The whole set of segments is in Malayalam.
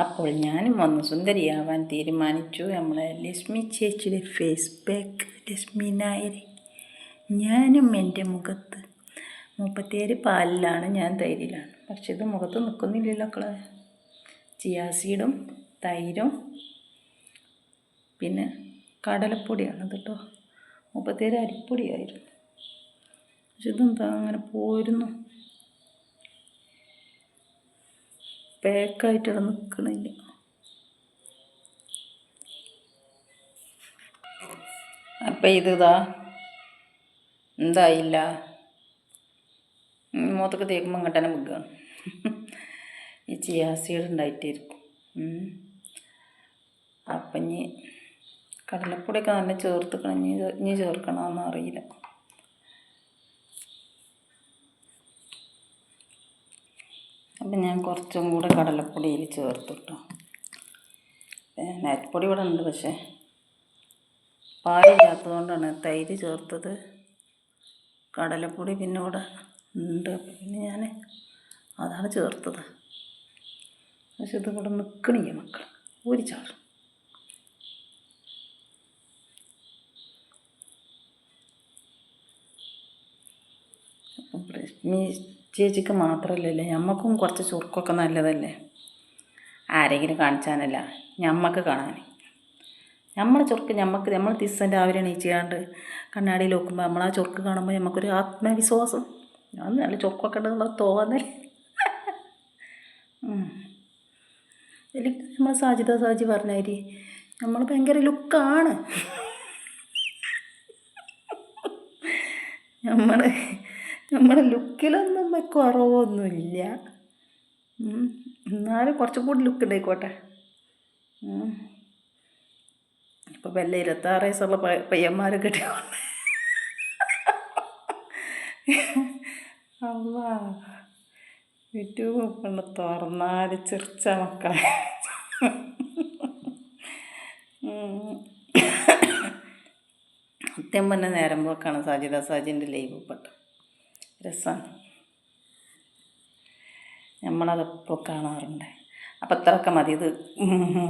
അപ്പോൾ ഞാനും വന്ന്. സുന്ദരിയാവാൻ തീരുമാനിച്ചു. നമ്മളെ ലക്ഷ്മി ചേച്ചിയുടെ ഫേസ് പാക്ക് ലക്ഷ്മി നായരി. ഞാനും എന്റെ മുഖത്ത് മുപ്പത്തേഴ് പാലിലാണ്. ഞാൻ തൈരിലാണ്. പക്ഷെ ഇത് മുഖത്ത് നിൽക്കുന്നില്ലല്ലോ മക്കളെ. ചിയാസീഡും തൈരും പിന്നെ കടലപ്പൊടിയാണ് കേട്ടോ. മുപ്പത്തേഴ് അരിപ്പൊടിയായിരുന്നു. പക്ഷെ ഇതെന്താ? അങ്ങനെ പോയിരുന്നു. പാക്കായിട്ട് ഇവിടെ നിൽക്കണില്ല അപ്പം ഇതാ എന്തായില്ല? മൂത്തൊക്കെ തേക്കുമ്പോൾ ഇങ്ങോട്ട് തന്നെ മുക്കുകയാണ് ഈ ചിയാസീഡ് ഉണ്ടായിട്ടായിരിക്കും. അപ്പം ഇനി കടലപ്പൊടിയൊക്കെ നല്ല ചേർത്ത് ഇനി ഇനി ചേർക്കണമെന്ന് അറിയില്ല അപ്പം ഞാൻ കുറച്ചും കൂടെ കടലപ്പൊടിയിൽ ചേർത്തിട്ടു. പിന്നെ അരിപ്പൊടി ഇവിടെ ഉണ്ട് പക്ഷേ. പാലില്ലാത്തത് കൊണ്ടാണ് തൈര് ചേർത്തത്. കടലപ്പൊടി പിന്നെ ഇവിടെ ഉണ്ട്. പിന്നെ ഞാൻ അതാണ് ചേർത്തത്. പക്ഷെ ഇത് ഇവിടെ നിൽക്കണില്ല മക്കൾ ഒരു ചാറ് അപ്പം ചേച്ചിക്ക് മാത്രമല്ലല്ലേ ഞമ്മക്കും കുറച്ച് ചുർക്കൊക്കെ നല്ലതല്ലേ? ആരെങ്കിലും കാണിച്ചാനല്ല. ഞമ്മക്ക് കാണാൻ നമ്മളെ ചുർക്ക് ഞമ്മക്ക് നമ്മൾ ദിവസം രാവിലെ എണീച്ചാണ്ട് കണ്ണാടിയിൽ നോക്കുമ്പോൾ നമ്മൾ ആ ചുർക്ക് കാണുമ്പോൾ നമുക്കൊരു ആത്മവിശ്വാസം. ഞാൻ നല്ല ചുർക്കൊക്കെ ഉണ്ടെന്നുള്ള തോന്നൽ എനിക്ക് നമ്മൾ സാജിത സാജി പറഞ്ഞാരി നമ്മൾ ഭയങ്കര ലുക്കാണ്. നമ്മൾ നമ്മുടെ ലുക്കിലൊന്നും കുറവൊന്നുമില്ല. എന്നാലും കുറച്ചും കൂടി ലുക്ക് ഉണ്ടായിക്കോട്ടെ ഇപ്പോൾ ഇപ്പം വല്ല ഇരുപത്താറ് വയസ്സുള്ള പയ പയ്യന്മാരെ കിട്ടിയോണ്ട് അല്ല യൂട്യൂബ് പെണ്ണ് തുറന്നാൽ ചെറിച്ച മക്കളെ. സത്യം പറഞ്ഞ നേരം പോക്കാണ് സാജിദ. സാജിന്റെ ലൈവ് പെട്ട് രസമാണ്. നമ്മളതെപ്പോൾ കാണാറുണ്ട്. അപ്പം അത്രയൊക്കെ മതി. ഇത്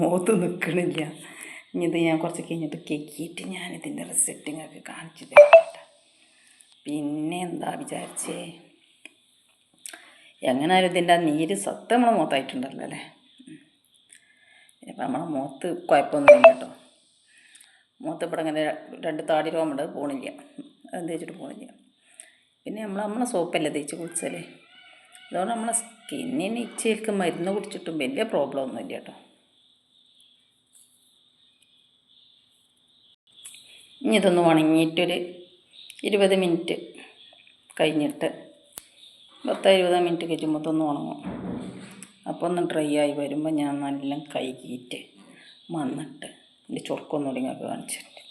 മൂത്ത് നിൽക്കണില്ല ഇനി ഇത് ഞാൻ കുറച്ച് കഴിഞ്ഞിട്ട് കേക്കിയിട്ട് ഞാനിതിന്റെ റിസൾട്ടിങ്ങൊക്കെ കാണിച്ചു തരാം പിന്നെ എന്താ വിചാരിച്ചേ? എങ്ങനെയാലും ഇതിന്റെ ആ നീര് സത്യം നമ്മളെ മുഖത്തായിട്ടുണ്ടല്ലോ അല്ലേ? ഇപ്പം നമ്മളെ മുഖത്ത് കുഴപ്പമൊന്നുമില്ല കേട്ടോ. മുഖത്ത് ഇവിടെ ഇങ്ങനെ രണ്ട് താടി രോമുണ്ട് പോണില്ല. എന്ത് വെച്ചിട്ട് പോണില്ല. പിന്നെ നമ്മൾ നമ്മളെ സോപ്പല്ലേ തേച്ച് കുളിച്ചല്ലേ അതുകൊണ്ട് നമ്മളെ സ്കിന്നിന് ഇച്ചയിലേക്ക് മരുന്ന് കുടിച്ചിട്ടും വലിയ പ്രോബ്ലം ഒന്നുമില്ല കേട്ടോ. ഇനി ഇതൊന്ന് ഉണങ്ങിയിട്ടൊരു ഇരുപത് മിനിറ്റ് കഴിഞ്ഞിട്ട് പത്ത് ഇരുപത് മിനിറ്റ് കഴിയുമ്പോൾ ഇതൊന്ന് ഉണങ്ങും. അപ്പോൾ ഒന്ന് ഡ്രൈ ആയി വരുമ്പോൾ ഞാൻ നല്ല കൈകീറ്റ് മന്നിട്ട് എന്റെ ചൊറുക്കൊന്നും നിങ്ങൾക്ക് കാണിച്ചിട്ടുണ്ട്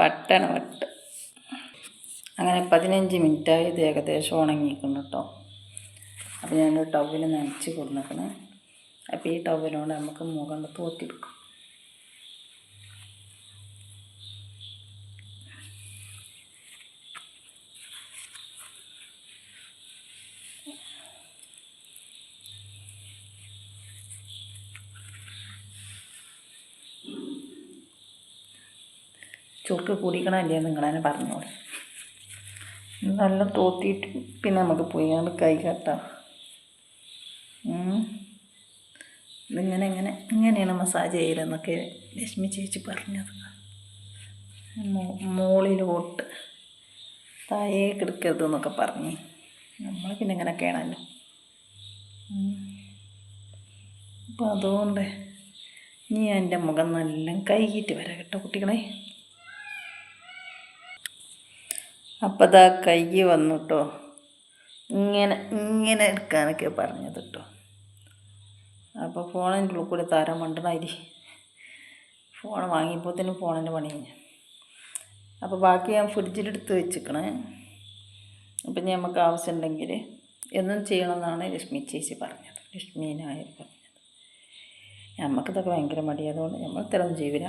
വട്ടാണ് വട്ട്. അങ്ങനെ പതിനഞ്ച് മിനിറ്റായി ഇത് ഏകദേശം ഉണങ്ങിയിരിക്കുന്നു കേട്ടോ. അപ്പോൾ ഞാൻ ടവൽ നനച്ച് കൊടുക്കണം അപ്പോൾ ഈ ടവലോട് നമുക്ക് മുഖം തോത്തിയെടുക്കും ചുക്ക് കുടിക്കണമല്ലേ നിങ്ങളെന്നെ പറഞ്ഞോളൂ. നല്ല തോത്തിയിട്ട് പിന്നെ നമുക്ക് പോയി കൈ കെട്ടാം ഇങ്ങനെ ഇങ്ങനെ ഇങ്ങനെയാണ് മസാജ് ചെയ്യലെന്നൊക്കെ ലക്ഷ്മി ചേച്ചി പറഞ്ഞത്. മോളിലോട്ട് തായേ കിടക്കരുത് എന്നൊക്കെ പറഞ്ഞ്. നമ്മൾ പിന്നെ ഇങ്ങനെയൊക്കെയാണല്ലോ. അപ്പോൾ അതുകൊണ്ട് നീ എന്റെ മുഖം നല്ല കൈകിട്ട് വരാം കേട്ടോ കുട്ടികളെ. അപ്പം അതാ കൈ വന്നു കേട്ടോ ഇങ്ങനെ ഇങ്ങനെ എടുക്കാനൊക്കെ പറഞ്ഞത് കേട്ടോ അപ്പോൾ ഫോണിന്റെ ഉള്ളിൽ കൂടി താരം മണ്ടണായി ഫോൺ വാങ്ങിയപ്പോൾ തന്നെ ഫോണിന്റെ പണി കഴിഞ്ഞു. അപ്പോൾ ബാക്കി ഞാൻ ഫ്രിഡ്ജിലെടുത്ത് വെച്ചിക്കണേ. അപ്പം നമുക്ക് ആവശ്യമുണ്ടെങ്കിൽ എന്നും ചെയ്യണമെന്നാണ് ലക്ഷ്മി ചേച്ചി പറഞ്ഞത്. ലക്ഷ്മി നായർ പറഞ്ഞത്. നമുക്കിതൊക്കെ ഭയങ്കര മടി അതുകൊണ്ട് നമ്മൾ ഇത്തരം ചെയ്യില്ല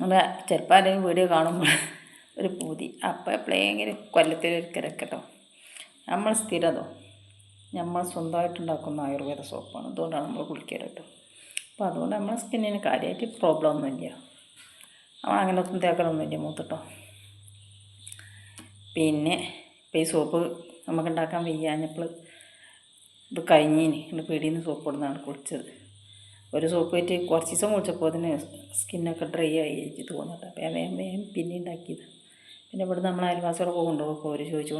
നമ്മൾ ചിലപ്പോൾ ആരെങ്കിലും വീഡിയോ കാണുമ്പോൾ ഒരു പൂതി. അപ്പോൾ എപ്പോഴെങ്കിലും ഒരു കേട്ടോ നമ്മൾ സ്ഥിരതോ? നമ്മൾ സ്വന്തമായിട്ടുണ്ടാക്കുന്ന ആയുർവേദ സോപ്പാണ്. അതുകൊണ്ടാണ് നമ്മൾ കുളിക്കരുത്. കേട്ടോ അപ്പോൾ അതുകൊണ്ട് നമ്മളെ സ്കിന്നിന് കാര്യമായിട്ട് പ്രോബ്ലം ഒന്നുമില്ല നമ്മൾ അങ്ങനെ ഒന്നും തേക്കലൊന്നുമില്ല മൂത്തിട്ടോ. പിന്നെ ഇപ്പോൾ ഈ സോപ്പ് നമുക്ക് ഉണ്ടാക്കാൻ വയ്യാഞ്ഞപ്പോൾ ഇത് കഴിഞ്ഞിന്. എന്റെ പീടിയിൽ നിന്ന് സോപ്പ് ഇടുന്നതാണ് കുളിച്ചത്. ഒരു സോപ്പ് വെച്ച് കുറച്ച് ദിവസം കുളിച്ചപ്പോൾ അതിന് സ്കിന്നൊക്കെ ഡ്രൈ ആയി എനിക്ക് തോന്നിട്ട് അപ്പോൾ വേഗം വേഗം പിന്നെ ഉണ്ടാക്കിയത് പിന്നെ ഇവിടെ നമ്മൾ അയൽവാസികളൊക്കെ കൊണ്ടുപോകും അവർ ചോദിച്ചു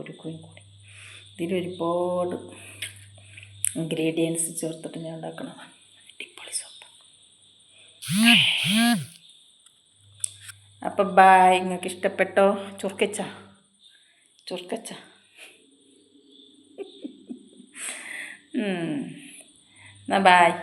ഒരു കുഞ്ഞു കൂടി. ഇതിലൊരുപാട് ഇൻഗ്രീഡിയൻസ് ചേർത്തിട്ട് ഞാൻ ഉണ്ടാക്കണതാണ് അടിപൊളി സോപ്പ് അപ്പം ബായ് നിങ്ങൾക്ക് ഇഷ്ടപ്പെട്ടോ? ചുർക്കച്ച ചുർക്കച്ച എന്നാ ബായ്